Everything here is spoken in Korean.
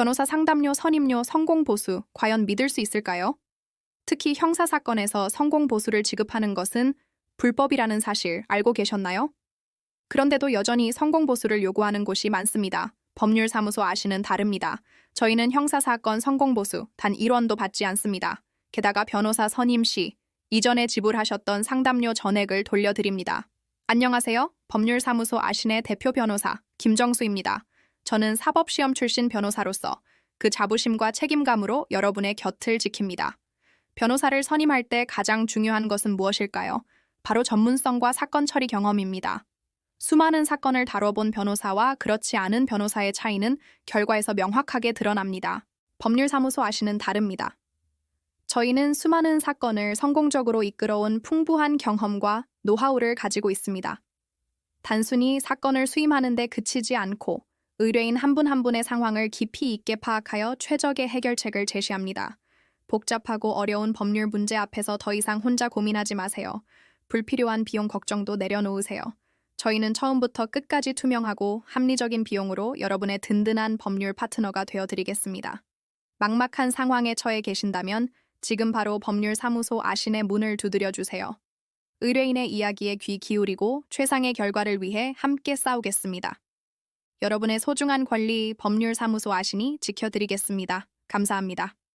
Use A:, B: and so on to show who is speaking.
A: 변호사 상담료, 선임료, 성공보수, 과연 믿을 수 있을까요? 특히 형사사건에서 성공보수를 지급하는 것은 불법이라는 사실 알고 계셨나요? 그런데도 여전히 성공보수를 요구하는 곳이 많습니다. 법률사무소 아시는 다릅니다. 저희는 형사사건 성공보수 단 1원도 받지 않습니다. 게다가 변호사 선임 시 이전에 지불하셨던 상담료 전액을 돌려드립니다. 안녕하세요. 법률사무소 아신의 대표 변호사 김정수입니다. 저는 사법시험 출신 변호사로서 그 자부심과 책임감으로 여러분의 곁을 지킵니다. 변호사를 선임할 때 가장 중요한 것은 무엇일까요? 바로 전문성과 사건 처리 경험입니다. 수많은 사건을 다뤄본 변호사와 그렇지 않은 변호사의 차이는 결과에서 명확하게 드러납니다. 법률사무소 아시는 다릅니다. 저희는 수많은 사건을 성공적으로 이끌어온 풍부한 경험과 노하우를 가지고 있습니다. 단순히 사건을 수임하는 데 그치지 않고 의뢰인 한분한 분의 상황을 깊이 있게 파악하여 최적의 해결책을 제시합니다. 복잡하고 어려운 법률 문제 앞에서 더 이상 혼자 고민하지 마세요. 불필요한 비용 걱정도 내려놓으세요. 저희는 처음부터 끝까지 투명하고 합리적인 비용으로 여러분의 든든한 법률 파트너가 되어드리겠습니다. 막막한 상황에 처해 계신다면 지금 바로 법률사무소 아신의 문을 두드려 주세요. 의뢰인의 이야기에 귀 기울이고 최상의 결과를 위해 함께 싸우겠습니다. 여러분의 소중한 권리 법률사무소 아신이 지켜드리겠습니다. 감사합니다.